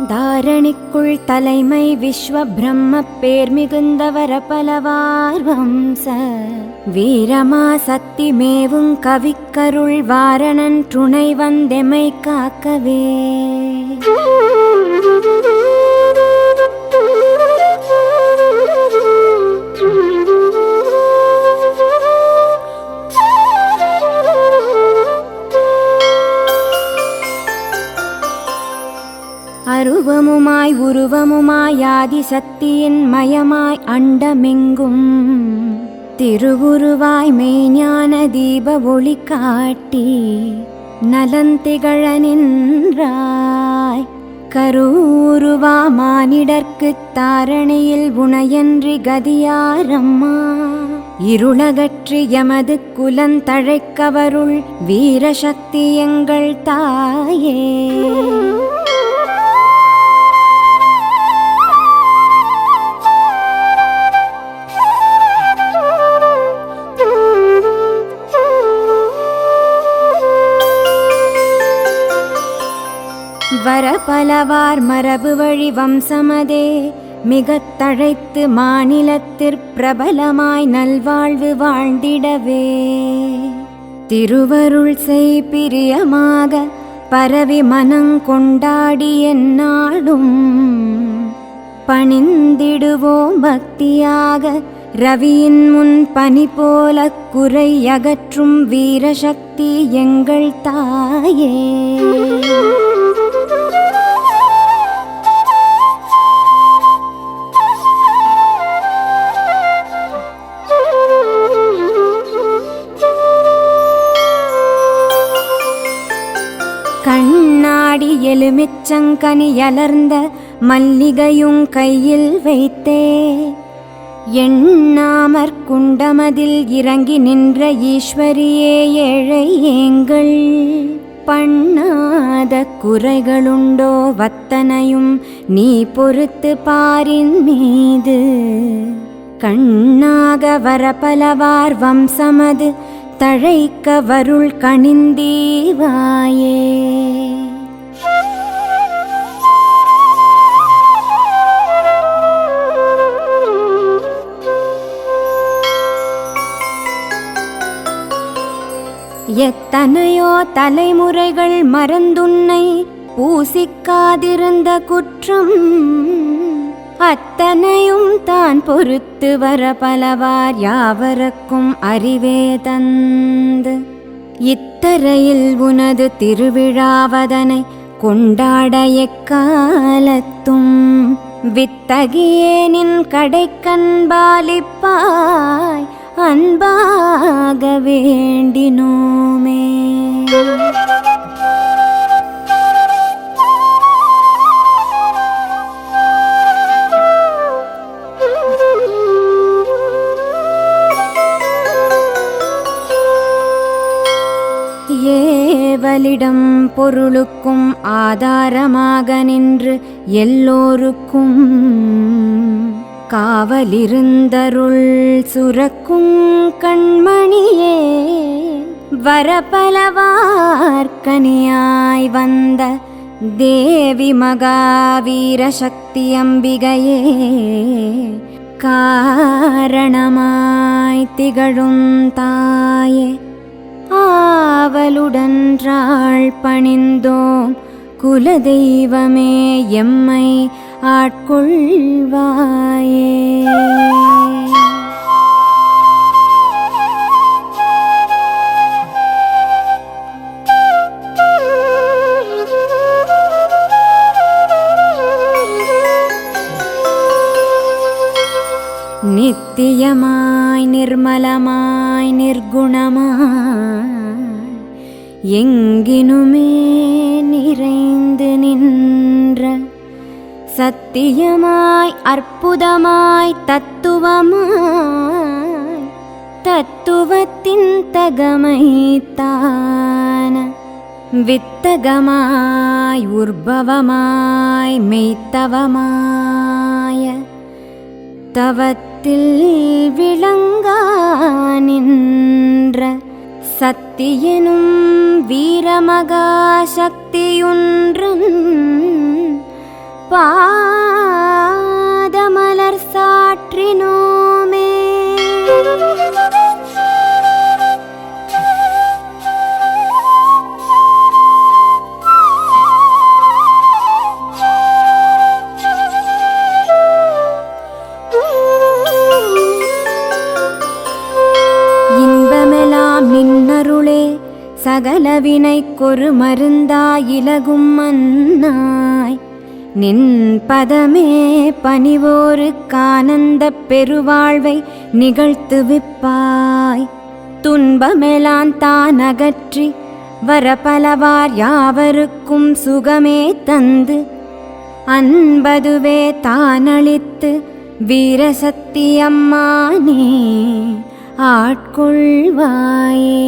தாரணிக்குள் தலைமை விஸ்வ பிரம்ம பேர் மிகுந்தவர பலவார் வீரமா சக்தி மேவும் கவிக்கருள் வாரணன் துணை வந்தெமை காக்கவே. அருவமுமாய் உருவமுமாயாதி சக்தியின் மயமாய் அண்டமெங்கும். திருவுருவாய் மெய்ஞான தீப ஒளி காட்டி நலந்திகழ நின்றாய். கரூருவா மானிடர்க்குத் தாரணையில் உணையன்றி கதியாரம்மா. இருளகற்றி எமது குலந்தழைக்கவருள் வீரசக்தி எங்கள் தாயே. வர பலவார் மரபு வழி வம்சமதே மிகத் தழைத்து மாநிலத்திற் பிரபலமாய் நல்வாழ்வு வாழ்ந்திடவே. திருவருள் செய் பிரியமாக பரவி மனங்கொண்டாடி என்னாடும் பணிந்திடுவோம் பக்தியாக ரவியின் முன் பனி போல குறை அகற்றும் வீரசக்தி எங்கள் தாயே. எலுமிச்சங்கனி அலர்ந்த மல்லிகையும் கையில் வைத்தே. எண்ணாமற் குண்டமதில் இறங்கி நின்ற ஈஸ்வரியே ஏழை ஏங்கள். பண்ணாத குறைகளுண்டோ வத்தனையும் நீ பொறுத்து பாரின் மீது. கண்ணாக வரபலவார் வம்சமது தழைக்க வருள் கணிந்தீவாயே எத்தனையோ தலைமுறைகள் மறந்துன்னை பூசிக்காதிருந்த குற்றம் அத்தனையும் தான் பொறுத்து வர பலவார் யாவருக்கும் அறிவே தந்து. இத்தரையில் உனது திருவிழாவதனை கொண்டாட எக்காலத்தும் வித்தகியேனின் கடைக்கண்பாலிப்பாய் அன்பாக வேண்டினோமே. ஏவலிடம் பொருளுக்கும் ஆதாரமாக நின்று எல்லோருக்கும் காவலிருந்தருள் சுரக்கும் கண்மணியே வரபலவார்க்கனியாய் வந்த தேவி மகாவீர சக்தி அம்பிகையே காரணமாய் திகழும் தாயே. ஆவலுடன்றாள் பணிந்தோம் குலதெய்வமே எம்மை ஆட்கொள்வாயே. நித்தியமாய் நிர்மலமாய் நிர்குணமாய் எங்கினுமே நிறைந்து நின் சத்தியமாய் அற்புதமாய் தத்துவமாய் தத்துவத்தின் தகமைத்தான வித்தகமாய் உற்பவமாய் மெய்த்தவமாய தவத்தில் விளங்கா நின்ற சத்தியனும் வீரமகா சக்தியுன்றன் பாதமலர் சாற்றினோமே. இன்பமெலாம் நின்னருளே சகலவினை கொரு மருந்தாயிலகும் மன்னாய். நின் பதமே பணிவோருக்கானந்த பெருவாழ்வை நிகழ்த்துவிப்பாய் துன்பமெலாம் தான் அகற்றி வரபலவார் யாவருக்கும் சுகமே தந்து அன்பதுவே தானளித்து வீரசக்தியம்மானே ஆட்கொள்வாயே.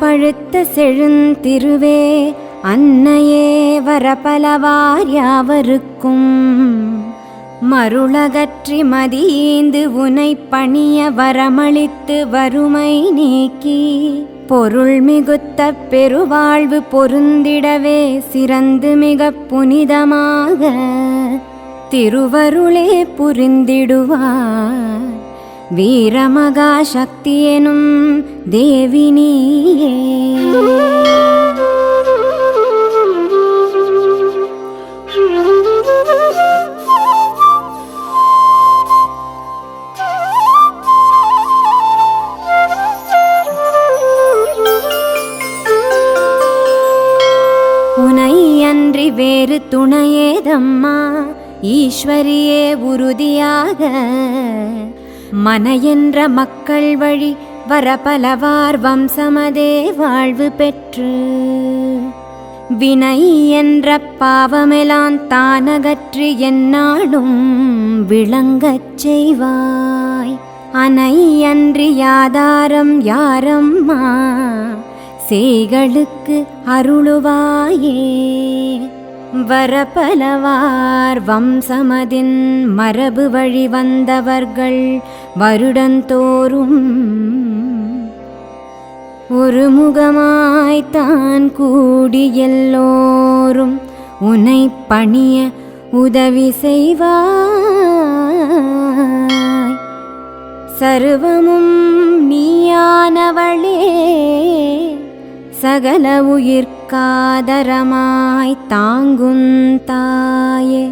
பழுத்த செழுந்திருவே அன்னையே வரபலவார் யாவருக்கும் மருளகற்றி மதியீந்து உனை பணிய வரமளித்து வறுமை நீக்கி பொருள் மிகுத்த பெருவாழ்வு பொருந்திடவே சிறந்து மிக புனிதமாக திருவருளே புரிந்திடுவார். வீரமகா சக்தி எனும் தேவினியே. உனை அன்றி வேறு துணையேதம்மா ஈஸ்வரியே உறுதியாக. மன என்ற மக்கள் வழி வரபலவார் வம்சமதே வாழ்வு பெற்று. வினை என்ற பாவமெலாம் தானகற்றி என்னாலும் விளங்கச் செய்வாய். அனை அன்றி யாதாரம் யாரம்மா செய்களுக்கு அருளுவாயே. வரபலவார் வம்சமதின் மரபு வழி வந்தவர்கள் வருடந்தோறும் ஒரு முகமாய்த்தான் கூடி எல்லோரும் உனை பணிய உதவி செய்வாய். சர்வமும் நீயானவளே சகல உயிர்க்கு காதரமாய் தாங்கும் தாயே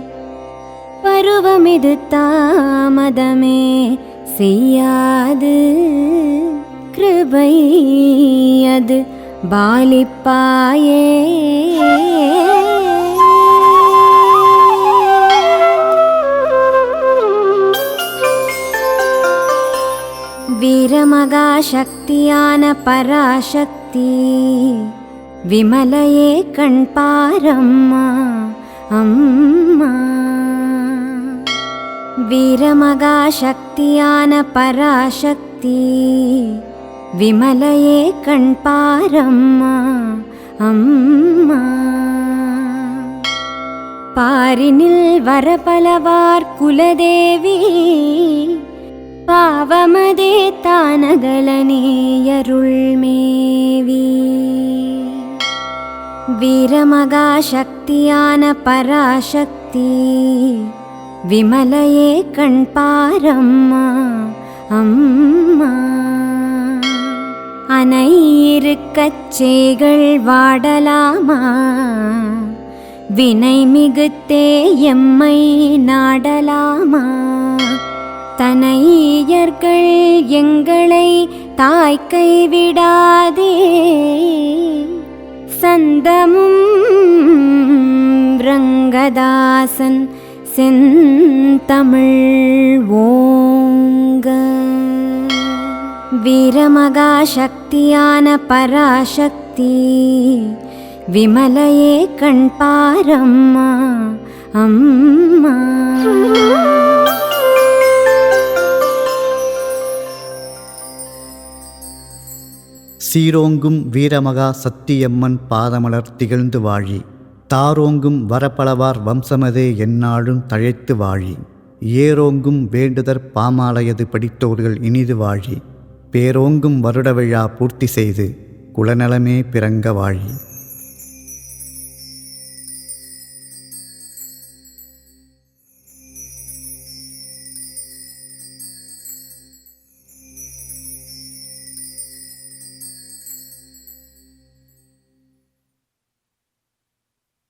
பருவமிது தாமதமே செய்யாது கிருபை அது பாலிப்பாயே வீரமகா சக்தியான பராசக்தி விமலையே கண் பாரம்மா அம்மா. வீரமகா சக்தியான பராசக்தி விமலையே கண் பாரம்மா அம்மா. பாரினில் வரபலவார் குலதேவி பாவமதே தானகலனே மேவி வீரமகா சக்தியான பராசக்தி. விமலையே கண் பாரம்மா அம்மா. அனையிருக்கச் சேகள் வாடலாமா? வினை மிகுத்தே எம்மை நாடலாமா? தனையர்கள் எங்களை தாய் கைவிடாதே. சந்தமும் ரங்கதாசன் செந்தமிழ் ஓங்க. வீரமகா சக்தியான பராசக்தி விமலையே கண் பாரம்மா அம்மா. சீரோங்கும் வீரமகா சத்தியம்மன் பாதமலர் திகழ்ந்து வாழி. தாரோங்கும் வரப்பளவார் வம்சமதே எந்நாளும் தழைத்து வாழி. ஏரோங்கும் வேண்டுதற் பாமாலயது படித்தோர்கள் இனிது வாழி. பேரோங்கும் வருட விழா பூர்த்தி செய்து குலநலமே பிறங்க வாழி.